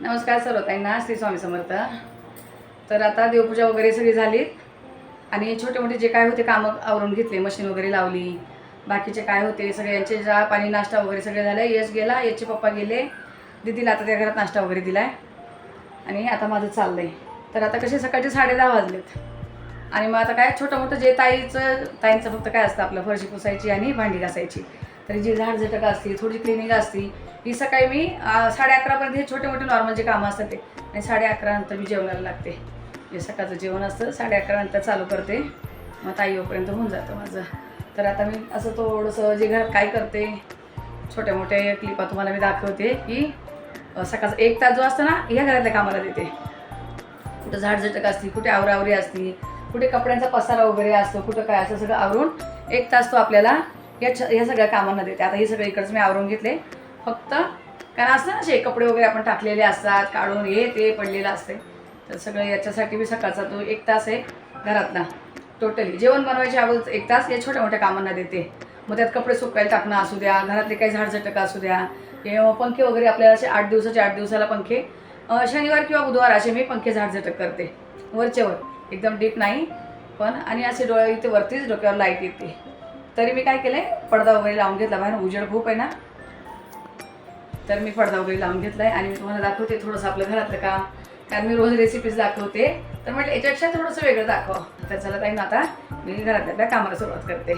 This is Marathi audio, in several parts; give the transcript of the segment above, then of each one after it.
नमस्कार सर्व ताईंना श्री स्वामी समर्थ. तर आता देवपूजा वगैरे सगळी झालीत आणि छोटे मोठे जे काय होते कामं आवरून घेतले मशीन वगैरे लावली बाकीचे काय होते सगळ्यांचे जा पाणी नाश्ता वगैरे सगळे झाले. यश गेला याचे पप्पा गेले. दीदीला आता त्या घरात नाश्ता वगैरे दिला आहे आणि आता माझं चाललं आहे तर आता कसे सकाळचे साडे दहा वाजलेत. आणि मग आता काय छोटं मोठं जे ताईचं ताईंचं फक्त काय असतं आपलं फरशी पुसायची आणि भांडी घासायची. तरी जी झाडझटक असते थोडी क्लिनिंग असते ही सकाळी मी साडे अकरापर्यंत हे छोटे मोठे नॉर्मल जे कामं असतात ते आणि साडे अकरा नंतर मी जेवणाला लागते. हे सकाळचं जेवण असतं साडे अकरा नंतर चालू करते. मग ताई होऊन जातं माझं. तर आता मी असं थोडंसं जे घरात काय करते छोट्या मोठ्या क्लिपा तुम्हाला मी दाखवते की सकाळचा एक तास जो असतो ना ह्या घरातल्या कामाला देते. कुठं झाडझटक असती कुठे आवरावरी असती कुठे कपड्यांचा पसारा वगैरे असतो कुठं काय असं सगळं आवरून एक तास तो आपल्याला या छ या सगळ्या कामांना देते आता हे सगळं इकडंच मी आवरून घेतले. फक्त कारण असतं ना असे कपडे वगैरे आपण टाकलेले असतात काढून हे ते पडलेलं असते. तर सगळं याच्यासाठी मी सकाळचा तो एक तास आहे घरातला. टोटली जेवण बनवायच्या अगोदर एक तास या छोट्या मोठ्या कामांना देते. मग त्यात कपडे सुकायला टाकणं असू द्या घरातले काही झाडझटक असू द्या किंवा पंखे वगैरे आपल्याला असे आठ दिवसाचे आठ दिवसाला पंखे शनिवार किंवा बुधवार असे मी पंखे झाडझटक करते. वरच्यावर. एकदम डीप नाही पण आणि असे डोळे इथे वरतीच डोक्यावर लाइट येते. तरी मी काय केलं पडदा वगैरे लावून घेतला. बाहेर उजेड खूप आहे ना? तर मी पडदा वगैरे लावून घेतला आहे आणि मी तुम्हाला दाखवते थोडंसं आपलं घरातलं काम. कारण मी रोज रेसिपीज दाखवते. तर म्हटलं याच्यापेक्षा थोडंसं वेगळं दाखवा. तर चला ताई आता मी घरातल्या कामाला सुरुवात करते.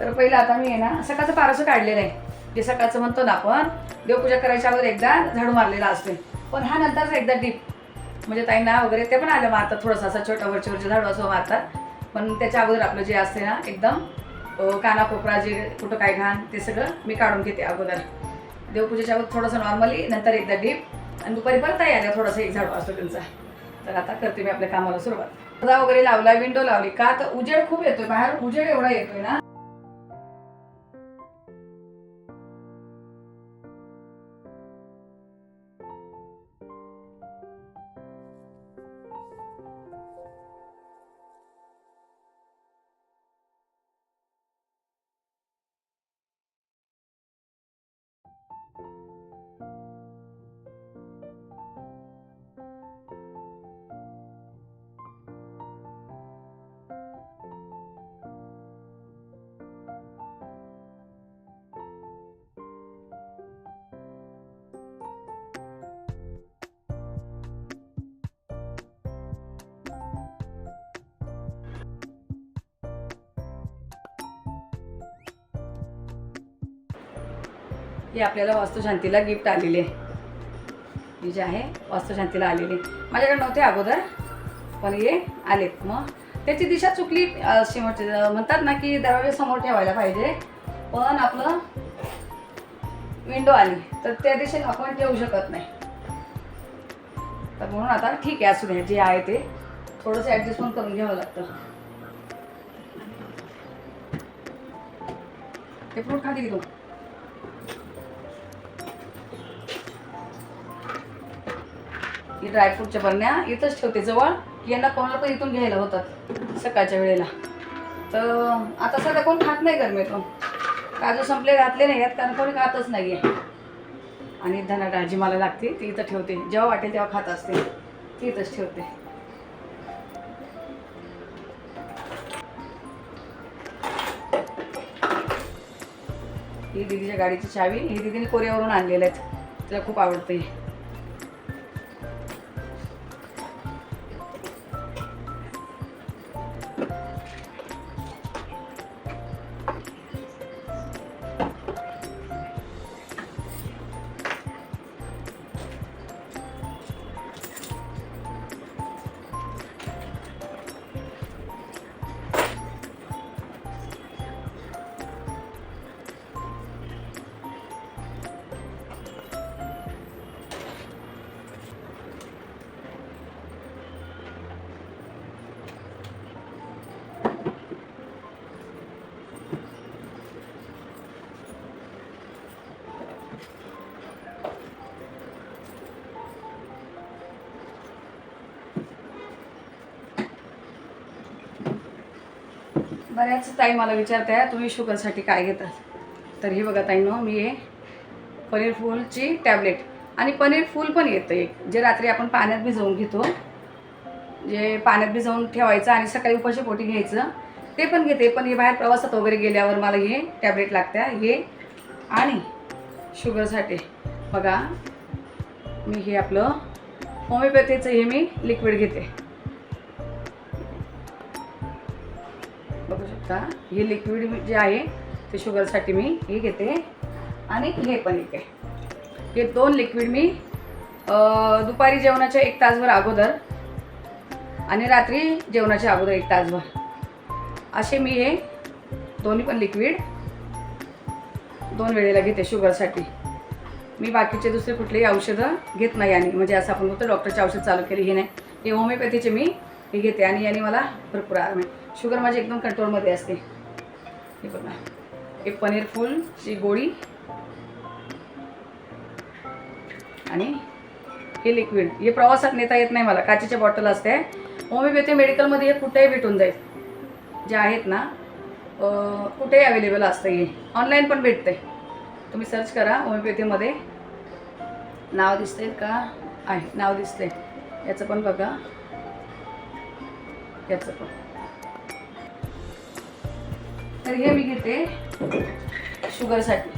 तर पहिलं आता मी आहे ना सकाळचं पारसं काढलेलं आहे. जे सकाळचं म्हणतो ना आपण देवपूजा करायच्या अगोदर एकदा झाडू मारलेला असते पण हा नंतरच एकदा डीप म्हणजे ताईंना वगैरे ते पण आलं मारतात थोडंसं असं छोटा वरचे वरचे झाडू असं मारतात. पण त्याच्या अगोदर आपलं जे असते ना एकदम कानाकोपरा जे कुठं काय घाण ते सगळं मी काढून घेते अगोदर. देवपूजेच्या अगोदर थोडंसं नॉर्मली नंतर एकदा डीप आणि दुपारी परत ताई आल्या थोडासा एक झाडू असतो त्यांचा. तर आता करते मी आपल्या कामाला सुरुवात. वगैरे लावला विंडो लावली. का तर उजेड खूप येतोय बाहेर उजेड एवढा येतोय ना. ही आपल्याला वास्तुशांतीला गिफ्ट आलेली आहे. ही जी आहे वास्तुशांतीला आलेली माझ्याकडे नव्हते अगोदर पण हे आलेत. मग त्याची दिशा चुकली अशी म्हणतात ना की दरवाजे समोर ठेवायला पाहिजे. पण आपलं विंडो आली तर त्या दिशेने आपण ठेवू शकत नाही. तर म्हणून आता ठीक आहे असू द्या जे आहे ते थोडंसं ॲडजस्टमेंट करून घ्यावं लागतं. ते पण खाली घेतो ही ड्रायफ्रूटच्या बरण्या इथंच ठेवते जवळ की यांना कोणाला पण इथून घ्यायला होतात सकाळच्या वेळेला. तर आता सध्या कोण खात नाही गरमेतून काजू संपले घातले नाही आहेत कारण कोणी खातच नाही आहे आणि धना जी मला लागते ती इथं ठेवते. जेव्हा वाटेल तेव्हा खात असते. ती इथंच ठेवते. ही दीदीच्या गाडीची चावी ही दीदीने कोरियावरून आणलेल्या आहेत. तिला खूप आवडते. बऱ्याच ताई मला विचारताय तुम्ही शुगरसाठी काय घेतात तर ही बघा ताईनो मी हे पनीर फूलची टॅबलेट आणि पनीर फूल पण येतं एक जे रात्री आपण पाण्यात भिजवून घेतो. जे पाण्यात भिजवून ठेवायचं आणि सकाळी उपाशी पोटी घ्यायचं ते पण घेते. पण हे बाहेर प्रवासात वगैरे गेल्यावर मला हे टॅबलेट लागत्या हे आणि शुगरसाठी. बघा मी हे आपलं होमिओपॅथीचं हे मी लिक्विड घेते. शकता हे लिक्विड जे आहे ते शुगरसाठी मी हे घेते आणि हे पण एक आहे हे दोन लिक्विड मी दुपारी जेवणाच्या एक तासभर अगोदर आणि रात्री जेवणाच्या अगोदर एक तासभर. असे मी हे दोन्ही पण लिक्विड दोन वेळेला घेते शुगरसाठी मी बाकीचे दुसरे कुठलेही औषधं घेत नाही आणि म्हणजे असं आपण फक्त डॉक्टरचे औषध चालू केले हे नाही. हे होमिओपॅथीचे मी हे घेते आणि याने मला भरपूर आराम आहे. शुगर माझी एकदम कंट्रोलमध्ये असते. हे बघा. हे पनीर फूलची गोळी. आणि हे लिक्विड हे प्रवासात नेता येत नाही मला. काचेच्या बॉटल असते. होमिओपॅथी मेडिकलमध्ये हे कुठेही भेटून जाईल. जे आहेत ना कुठेही अवेलेबल असतं हे. ऑनलाईन पण भेटते. तुम्ही सर्च करा. होमिओपॅथीमध्ये नाव दिसते का? आहे. नाव दिसते याचं पण बघा. याचं पण. तर हे मी घेते शुगरसाठी.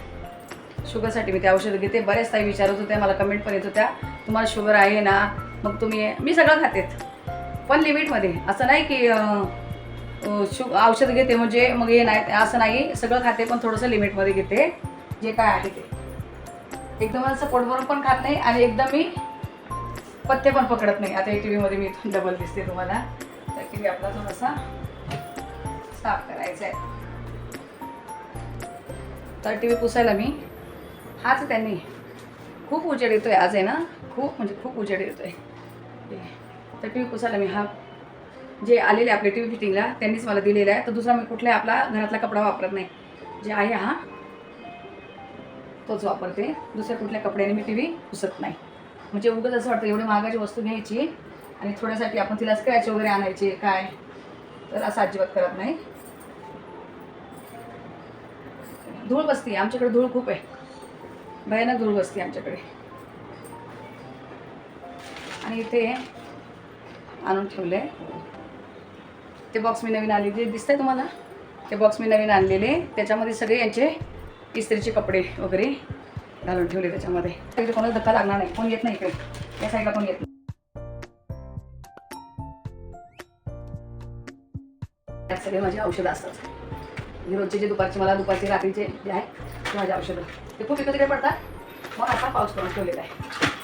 शुगरसाठी मी ते औषधं घेते. बऱ्याच ताई विचारत होत्या मला कमेंट पण येत होत्या. तुम्हाला शुगर आहे ना मग तुम्ही मी सगळं खातेत. पण लिमिटमध्ये. असं नाही की शु औषध घेते म्हणजे मग हे नाही असं नाही. सगळं खाते पण थोडंसं लिमिटमध्ये घेते. जे काय आहे ते. एकदम असं पोटभरून पण खात नाही आणि एकदम मी पथ्य पण पकडत नाही. आता टी व्हीमध्ये मी डबल दिसते तुम्हाला. तर टी व्ही आपला थोडासा साफ करायचा आहे. तर टी व्ही पुसायला मी. हाच त्यांनी. खूप उजेड येतो आहे आज आहे ना. खूप म्हणजे खूप उजेड येतो आहे तर टी व्ही पुसायला मी. हा जे आलेले आपले टी व्ही फिटिंगला त्यांनीच मला दिलेला आहे. तर दुसरा मी कुठलाही आपला घरातला कपडा वापरत नाही. जे आहे हा तोच वापरते. दुसऱ्या कुठल्या कपड्याने मी टी व्ही पुसत नाही. म्हणजे उगाच असं वाटतं एवढी महागाची वस्तू घ्यायची आणि थोड्यासाठी आपण तिला स्क्रॅच वगैरे आणायचे काय? तर असं अजिबात करत नाही. धूळ बसते आमच्याकडे धूळ खूप आहे. भयानक धूळ बसते आमच्याकडे. आणि इथे आणून ठेवले ते बॉक्स मी नवीन आणलेले दिसत दिसतंय तुम्हाला? ते बॉक्स मी नवीन आणलेले. त्याच्यामध्ये सगळे यांचे इस्त्रीचे कपडे वगैरे घालून ठेवले त्याच्यामध्ये. तिकडे कोणाला धक्का लागणार नाही. कोण येत नाही इकडे. या साईडला कोण येत नाही. सगळे माझे औषधं असतात. हे रोजचे जे दुपारचे मला दुपारचे रात्रीचे जे आहे ते औषधं. ते खूप इकडे तिकडे पडतात. मग असा पाऊस करून ठेवलेला आहे.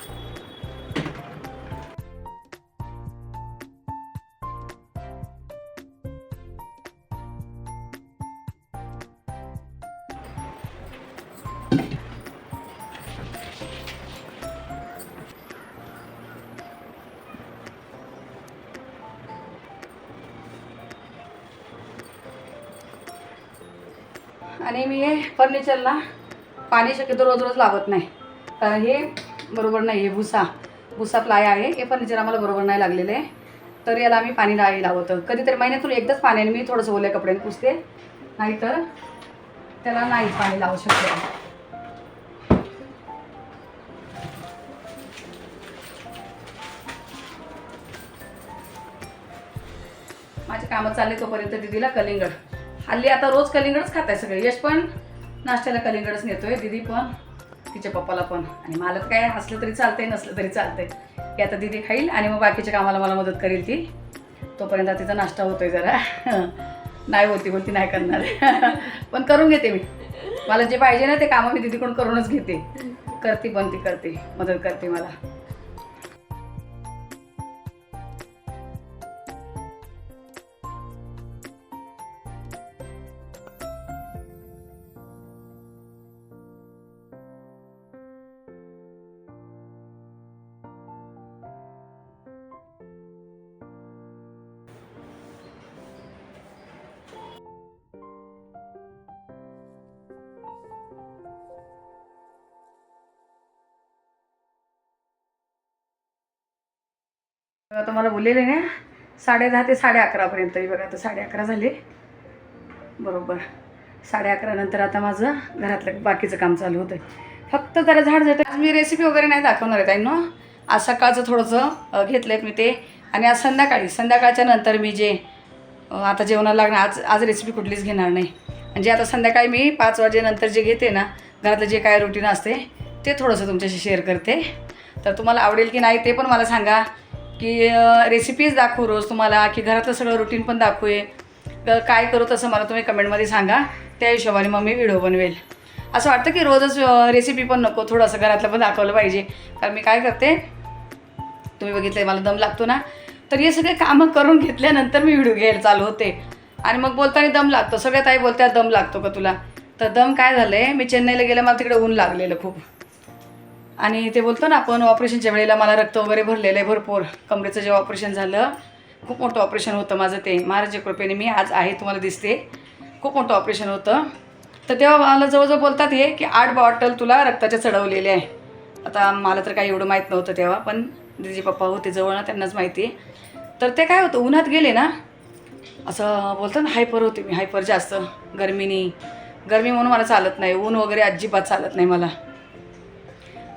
आणि मी हे फर्निचरला पाणी शक्यतो रोज रोज लावत नाही. कारण हे बरोबर नाही हे भुसा भुसा प्लाय आहे. हे फर्निचर आम्हाला बरोबर नाही लागलेलं. आहे तर याला आम्ही पाणी नाही लावतं. कधीतरी महिन्यातून एकदाच पाण्याने मी थोडंसं ओल्या कपड्याने पुसते. नाहीतर त्याला नाही पाणी लावू शकते माझे कामं चालले तोपर्यंत दिदीला कलिंगड. हल्ली आता रोज कलिंगडच खात आहे सगळे. यश पण नाश्त्याला कलिंगडच नेतोय दिदी पण तिच्या पप्पाला पण. आणि मला तर काय असलं तरी चालतंय नसलं तरी चालतंय. की आता दिदी खाईल आणि मग बाकीच्या कामाला मला मदत करेल ती. तोपर्यंत तिचा नाश्ता होतोय जरा. नाही होती बोलती नाही करणार. पण करून घेते मी. मला जे पाहिजे ना ते कामं मी दिदीकडून करूनच घेते. करते पण ती करते. मदत करते मला. आता मला बोललेले ना साडे दहा ते साडे अकरापर्यंत बघा आता साडे अकरा झाले. बरोबर. साडे अकरानंतर आता माझं घरातलं बाकीचं काम चालू होतं फक्त जरा झाड झट आज मी रेसिपी वगैरे नाही दाखवणार आहे ताईंनो. आज सकाळचं थोडंसं घेतलं आहेत मी ते. आणि आज संध्याकाळी संध्याकाळच्या नंतर मी जे आता जेवणाला लागणार आज आज रेसिपी कुठलीच घेणार नाही. म्हणजे आता संध्याकाळी मी पाच वाजेनंतर जे घेते ना घरातलं जे काय रुटीन असते ते थोडंसं तुमच्याशी शेअर करते. तर तुम्हाला आवडेल की नाही ते पण मला सांगा. की रेसिपीज दाखवू रोज तुम्हाला की घरातलं सगळं रुटीन पण दाखवू काय करू तसं मला तुम्ही कमेंटमध्ये सांगा. त्या हिशोबाने मग मी व्हिडिओ बनवेल. असं वाटतं की रोजच रेसिपी पण नको थोडंसं घरातलं पण दाखवलं पाहिजे. कारण मी काय करते तुम्ही बघितलं मला दम लागतो ना. तर हे सगळे कामं करून घेतल्यानंतर मी व्हिडिओ घ्यायला चालू होते. आणि मग बोलताना दम लागतो. सगळ्यात आई बोलत्या दम लागतो का तुला? तर दम काय झालं आहे मी चेन्नईला गेलं मला तिकडे ऊन लागलेलं खूप. आणि ते बोलतो ना आपण ऑपरेशनच्या वेळेला मला रक्त वगैरे भरलेलं आहे भरपूर. कमरेचं जेव्हा ऑपरेशन झालं खूप मोठं ऑपरेशन होतं माझं ते. महाराज कृपेने मी आज आहे तुम्हाला दिसते. खूप मोठं ऑपरेशन होतं. तर तेव्हा मला जवळजवळ बोलतात हे की आठ बॉटल तुला रक्ताच्या चढवलेले आहे. आता मला तर काही एवढं माहीत नव्हतं तेव्हा पण दिदी पप्पा होते जवळ ना त्यांनाच माहिती तर ते काय होतं उन्हात गेले ना असं बोलतात ना हायपर होते मी हायपर जास्त गरमीनी. गरमी म्हणून मला चालत नाही ऊन वगैरे अजिबात चालत नाही मला.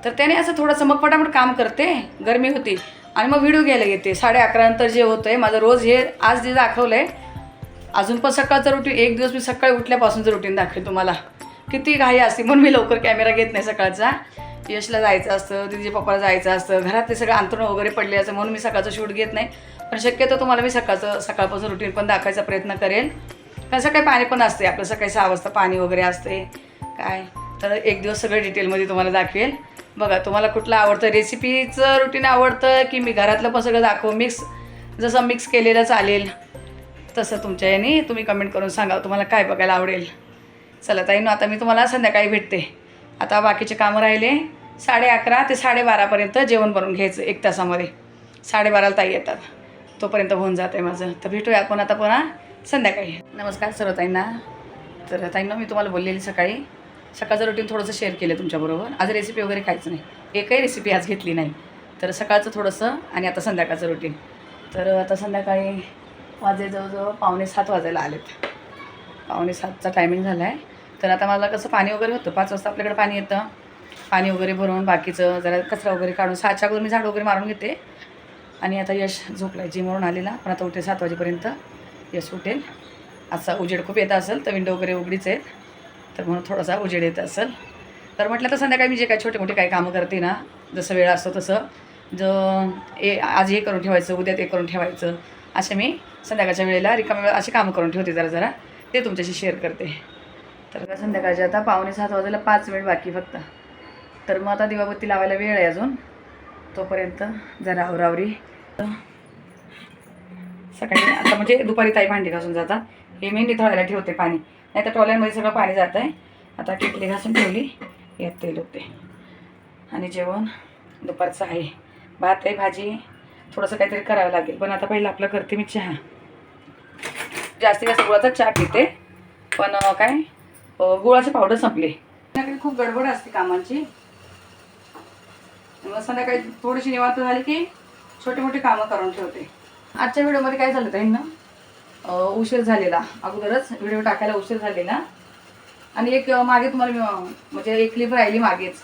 तर त्याने असं थोडंसं मग पटापट काम करते गरमी होती. आणि मग व्हिडिओ घ्यायला घेते साडे अकरानंतर जे होतं आहे माझं रोज हे आज जे दाखवलं आहे अजून पण सकाळचं रुटीन एक दिवस मी सकाळी उठल्यापासूनचं रुटीन दाखवेल तुम्हाला. किती घाई असते म्हणून मी लवकर कॅमेरा घेत नाही सकाळचा. यशला जायचं असतं दिदी पप्पाला जायचं असतं. घरातले सगळं अंतरण वगैरे पडले असं म्हणून मी सकाळचं शूट घेत नाही. पण शक्यतो तुम्हाला मी सकाळचं सकाळपासून रुटीन पण दाखवायचा प्रयत्न करेल कारण सकाळी पाणी पण असते आपलं सकाळी सहा वाजता पाणी वगैरे असते काय? तर एक दिवस सगळं डिटेलमध्ये तुम्हाला दाखवेल बघा तुम्हाला कुठलं आवडतं? रेसिपीचं रुटीन आवडतं की मी घरातलं पण सगळं दाखव? मिक्स जसं मिक्स केलेलं चालेल तसं तुमच्या याने तुम्ही कमेंट करून सांगा तुम्हाला काय बघायला आवडेल. चला ताई आता मी तुम्हाला संध्याकाळी भेटते. आता बाकीचे कामं राहिले. साडे अकरा ते साडेबारापर्यंत जेवण बनवून घ्यायचं एक तासामध्ये. साडेबाराला ताई येतात. तोपर्यंत होऊन जात आहे माझं. तर भेटूया आपण आता पुन्हा संध्याकाळी. नमस्कार सर्व ताईंना. तर ताईंना मी तुम्हाला बोललेली सकाळी. सकाळचं रुटीन थोडंसं शेअर केलं तुमच्याबरोबर. आज रेसिपी वगैरे खायचं नाही. एकही रेसिपी आज घेतली नाही. तर सकाळचं थोडंसं आणि आता संध्याकाळचं रुटीन तर आता संध्याकाळी वाजे जवळजवळ पावणे सात वाजायला आलेत. पावणे सातचा टायमिंग झाला आहे तर आता मला कसं पाणी वगैरे होतं. पाच वाजता आपल्याकडे पाणी येतं. पाणी वगैरे भरून बाकीचं जरा कचरा वगैरे काढून सहाच्या अगोदर मी झाड वगैरे मारून घेते. आणि आता यश झोपला आहे जिमवरून आलेला. पण आता उठे सात वाजेपर्यंत. यश उठेल. असा उजेड खूप येत असेल तर विंडो वगैरे उघडीच आहेत. तर म्हणून थोडासा उजेड येत असेल. तर म्हटलं तर संध्याकाळी मी जे काही छोटे मोठे काही कामं करते ना जसं वेळ असतो तसं ज ए आज हे करून ठेवायचं उद्या ते करून ठेवायचं असे मी संध्याकाळच्या वेळेला रिकाम्या वेळ असे कामं करून ठेवते जरा जरा ते तुमच्याशी शेअर करते. तर संध्याकाळचे आता पावणे सात वाजायला पाच मिनिट बाकी फक्त. तर मग आता दिवाबत्ती लावायला वेळ आहे अजून. तोपर्यंत जरा आवरावरी सकाळी आता म्हणजे दुपारी ताई भांडी घासून जातात. हे मी निथळायला ठेवते पाणी. नाही तर टॉयलेटमध्ये सगळं पाणी जातं आहे आता किटली घासून ठेवली. यात तेल होते आणि जेवण दुपारचं आहे. भात आहे भाजी थोडंसं काहीतरी करावं लागेल. पण आता पहिलं आपलं करते मी चहा. जास्तीत जास्त गुळाचा चहा पिते. पण काय? गुळाचे गुळाची पावडर संपली. संध्याकाळी खूप गडबड असते कामांची. मग संध्याकाळी थोडीशी निवांत झाली की छोटे मोठे कामं करून ठेवते. आजच्या व्हिडिओमध्ये काय झालं ताईंना उशीर झालेला. अगोदरच व्हिडिओ टाकायला उशीर झालेला आणि एक मागे तुम्हाला मी म्हणजे एक क्लिप राहिली मागेच.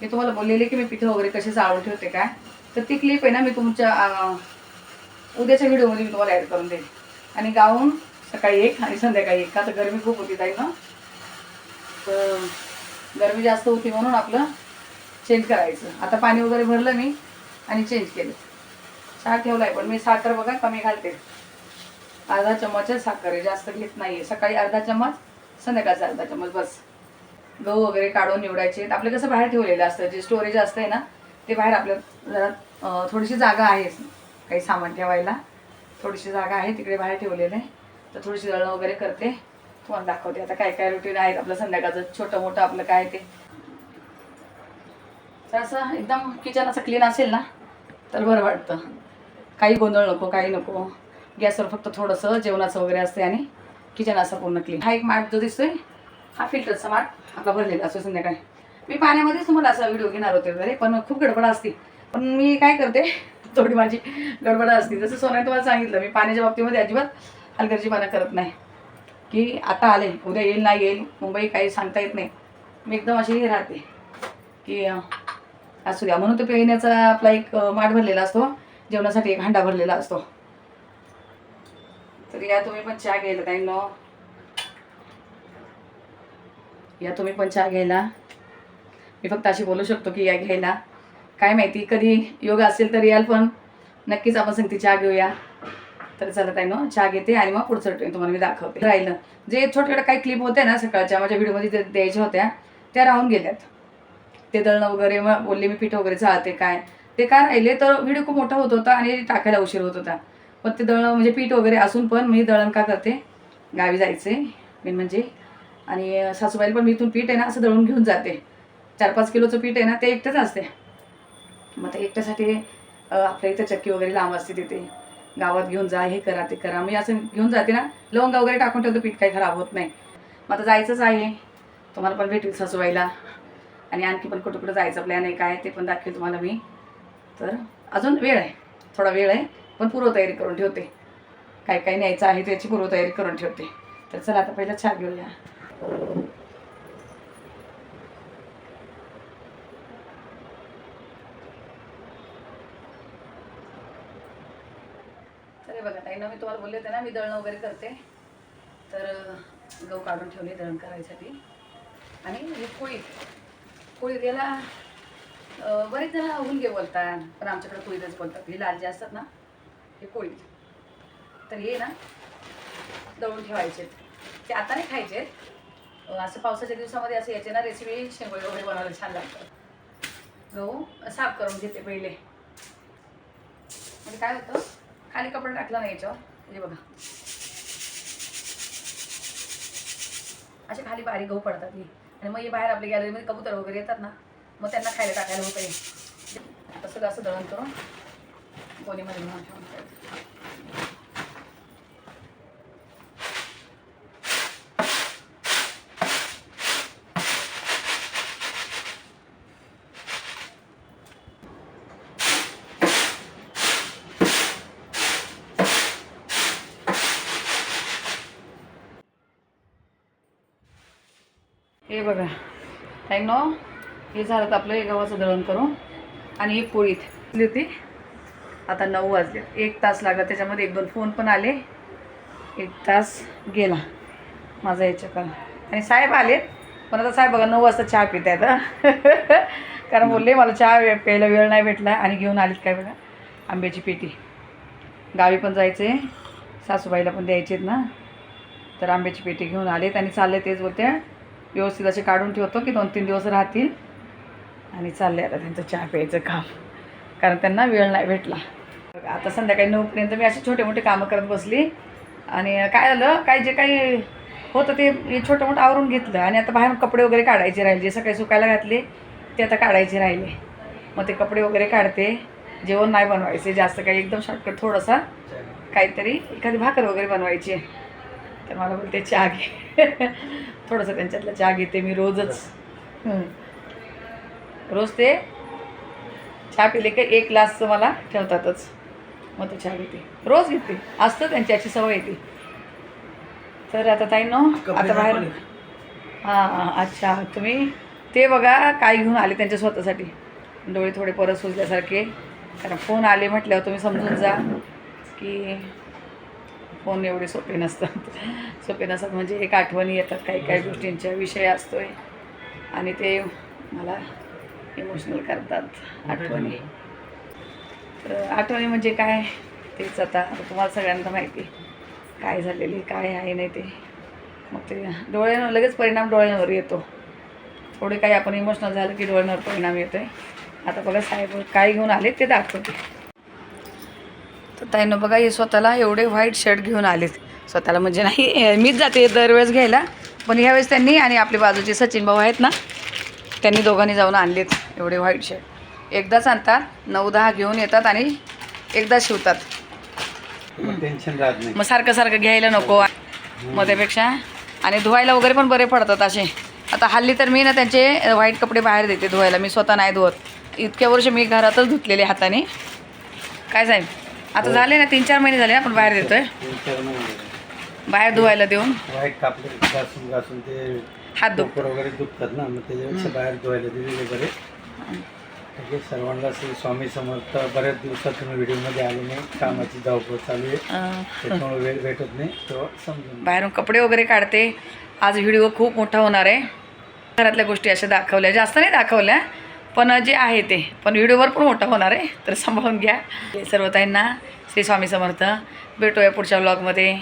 मी तुम्हाला बोललेली की मी पिठं वगैरे कसे चाळून ठेवते काय? तर ती क्लिप आहे ना मी तुमच्या उद्याच्या व्हिडिओमध्ये मी तुम्हाला ॲड करून देईन. आणि गाऊन सकाळी एक आणि संध्याकाळी एक. का तर गरमी खूप होती ताई ना. तर गरमी जास्त होती म्हणून आपलं चेंज करायचं. आता पाणी वगैरे भरलं मी आणि चेंज केलं. चहा ठेवला आहे पण मी साखर बघा कमी घालते. अर्धा चम्मच साखर आहे जास्त घेत नाही आहे सकाळी अर्धा चम्मच संध्याकाळचा अर्धा चम्मच बस. गहू वगैरे काढून निवडायचे. आपलं कसं बाहेर ठेवलेलं असतं जे स्टोरेज असतंय ना ते बाहेर आपल्या जरा थोडीशी जागा आहे. काही सामान ठेवायला. थोडीशी जागा आहे तिकडे बाहेर ठेवलेलं आहे. तर थोडीशी दळण वगैरे करते. तुम्हाला दाखवते आता काय काय रुटीन आहेत. आपलं संध्याकाळचं छोटं मोठं आपलं काय ते. तर असं एकदम किचन असं क्लीन असेल ना तर बरं वाटतं. काही गोंधळ नको काही नको. गॅसवर फक्त थोडंसं जेवणाचं वगैरे असते आणि किचन असं पूर्ण क्लीन हा एक माठ जो दिसतोय हा फिल्टरचा माठ आपला भरलेला असतो संध्याकाळी. मी पाण्यामध्येच तुम्हाला असा व्हिडिओ घेणार होते वगैरे पण खूप गडबड असते. पण मी काय करते थोडी माझी गडबड असते. जसं सोन्या तुम्हाला सांगितलं मी पाण्याच्या बाबतीमध्ये अजिबात हलगर्जीपणा करत नाही. की आता आले उद्या येईल नाही येईल मुंबई काही सांगता येत नाही. मी एकदम अशी राहते की असू द्या. म्हणून तो पिण्याचा आपला एक माठ भरलेला असतो. जेवणासाठी एक हांडा भरलेला असतो. तर या तुम्ही पण चहा घ्यायला काही नो या तुम्ही पण चहा घ्यायला. मी फक्त अशी बोलू शकतो की या घ्यायला. काय माहिती कधी योग असेल तर याल पण नक्कीच आपण सांगते चहा घेऊया. तर चला ताई नो चहा घेते आणि मग पुढचं ट्रेन तुम्हाला मी दाखवते. राहिलं. जे छोटे छोटे काही क्लिप होते ना सकाळच्या माझ्या व्हिडिओमध्ये द्यायच्या होत्या त्या राहून गेल्यात. ते दळणं वगैरे मग बोलले मी पीठ वगैरे चालते काय. ते काय राहिले तर व्हिडिओ खूप मोठा होत होता आणि टाकायला उशीर होत होता. पण ते दळण म्हणजे पीठ वगैरे असून पण मी दळण का करते? गावी जायचे मेन म्हणजे. आणि सासूबाईला पण मी इथून पीठ आहे ना असं दळून घेऊन जाते. चार पाच किलोचं पीठ आहे ना ते एकटंच असते. मग ते एकट्यासाठी आपल्या इथं चक्की वगैरे लांब असते तिथे. गावात घेऊन जा हे करा ते करा. मी असं घेऊन जाते ना लवंग वगैरे टाकून ठेवतो पीठ काही खराब होत नाही. मग आता जायचंच आहे. तुम्हाला पण भेटेल सासूबाईला. आणि आणखी पण कुठं कुठं जायचं प्लॅन आहे काय ते पण दाखवेल तुम्हाला मी. तर अजून वेळ आहे. थोडा वेळ आहे. पण पूर्वतयारी करून ठेवते. काय काय न्यायचं आहे त्याची पूर्वतयारी करून ठेवते. तर चला आता पहिला चहा घेऊया तर बघा ताई ना मी तुम्हाला बोलले होते ना मी दळण वगैरे करते. तर गहू काढून ठेवले दळण करायसाठी. आणि ही कुळीत कुळीत याला बरेच जण घे बोलतात पण आमच्याकडे कुळीतच बोलतात. हे लाल जे असतात ना हे पोळी तर हे ना दळून ठेवायचे. ते आता नाही खायचे. असं पावसाच्या दिवसामध्ये असं याचे ना रेसिपी शेंगोळी वगैरे बनवायला छान लागतं गहू साफ करून घेते पहिले. म्हणजे काय होतं? खाली कपडा टाकला नाही याच्यावर. म्हणजे बघा. असे खाली बारीक गहू पडतात ही. आणि मग हे बाहेर आपल्या गॅलरीमध्ये कबूतर वगैरे येतात ना मग त्यांना खायला टाकायला होतं हे. तसं असं दळण करून गोणीमध्ये म्हणून ठेवून ठेवायचं. हे बघा काय नो हे झालं तर आपलं हे गव्हाचं दळण करून आणि ही पोळीत घातली होती आता नऊ वाजले. एक तास लागला त्याच्यामध्ये एक दोन फोन पण आले. एक तास गेला माझा याच्याकडं. आणि साहेब आले पण आता साहेब बघा नऊ वाजता चहा पित आहेत कारण बोलले मला चहा वे- प्यायला वेळ नाही भेटला आणि घेऊन आलीत काय बघा आंब्याची पेटी. गावी पण जायचे सासूबाईला पण द्यायचे आहेत ना. तर आंब्याची पेटी घेऊन आलेत आणि चालले तेच बोलते व्यवस्थित असे काढून ठेवतो की दोन तीन दिवस राहतील. आणि चालले आता त्यांचं चहा प्यायचं काम. कारण त्यांना वेळ नाही भेटला. आता संध्याकाळी नऊपर्यंत मी असे छोटे मोठे कामं करत बसली. आणि काय झालं काय जे काही होतं ते छोटं मोठं आवरून घेतलं. आणि आता बाहेर कपडे वगैरे काढायचे राहिले. जे सकाळी सुकायला घातले ते आता काढायचे राहिले. मग ते कपडे वगैरे काढते. जेवण नाही बनवायचे. जास्त काही एकदम शॉर्टकट थोडासा. काहीतरी एखादी भाकर वगैरे बनवायची. आहे तर मला बोलते चहा घे. थोडंसं त्यांच्यातला चहा घेते मी रोजच. रोज ते चहा पिले की एक ग्लास मला ठेवतातच. मग ते चहा घेते. रोज घेते. असतं त्यांची याची सवय येते तर आता ताई नो आता बाहेर हां हां अच्छा तुम्ही ते बघा काय घेऊन आले त्यांच्या स्वतःसाठी. डोळे थोडे परत सुजल्यासारखे. कारण फोन आले म्हटल्यावर तुम्ही समजून जा की फोन एवढे सोपे नसतात. सोपे नसतात म्हणजे एक आठवणी येतात. काही काही गोष्टींच्या विषय असतोय. आणि ते मला इमोशनल करतात. आठवणी. तर आठवणी म्हणजे काय? तेच आता तुम्हाला सगळ्यांना माहिती. काय झालेले काय आहे नाही ते. मग ते डोळ्यांवर लगेच परिणाम डोळ्यांवर येतो. थोडे काही आपण इमोशनल झालं की डोळ्यांवर परिणाम येतो आहे आता बघा साहेब काय घेऊन आले ते दाखवते. तर ताईनं बघा हे स्वतःला एवढे व्हाईट शर्ट घेऊन आलेत. स्वतःला म्हणजे नाही मीच जाते दरवेळेस घ्यायला. पण ह्यावेळेस त्यांनी आणि आपले बाजूचे सचिन भाऊ आहेत ना त्यांनी दोघांनी जाऊन आणलेत एवढे व्हाईट शर्ट एकदाच आणतात नऊ दहा घेऊन येतात आणि एकदा शिवतात. टेन्शन राहत नाही. मग सारखं सारखं घ्यायला नको. मग त्यापेक्षा आणि धुवायला वगैरे पण बरे पडतात असे. आता हल्ली तर मी ना त्यांचे व्हाईट कपडे बाहेर देते धुवायला. मी स्वतः नाही धुवत. इतक्या वर्ष मी घरातच धुतलेले हाताने. काय साहेब? आता झाले ना तीन चार महिने झाले आपण बाहेर देतोय. बाहेर धुवायला देऊन. वाईट कापले घासून घासून ते हात दुख डोकर वगैरे दुखतात ना मग त्याच्यापेक्षा बाहेर धुवायला आहे सर्वांना श्री स्वामी समर्थ. बऱ्याच दिवसातून व्हिडिओमध्ये आलो नाही. कामाची धावपळ चालू आहे. त्याच्यामुळे वेळ भेटत नाही. तेव्हा समजून बाहेरून कपडे वगैरे काढते. आज व्हिडिओ खूप मोठा होणार आहे. घरातल्या गोष्टी अशा दाखवल्या. जास्त नाही दाखवल्या पण जे आहे ते. पण व्हिडिओ भरपूर मोठा होणार आहे. तर सांभाळून घ्या. सर्व ताईंना श्री स्वामी समर्थ. भेटूया पुढच्या व्लॉगमध्ये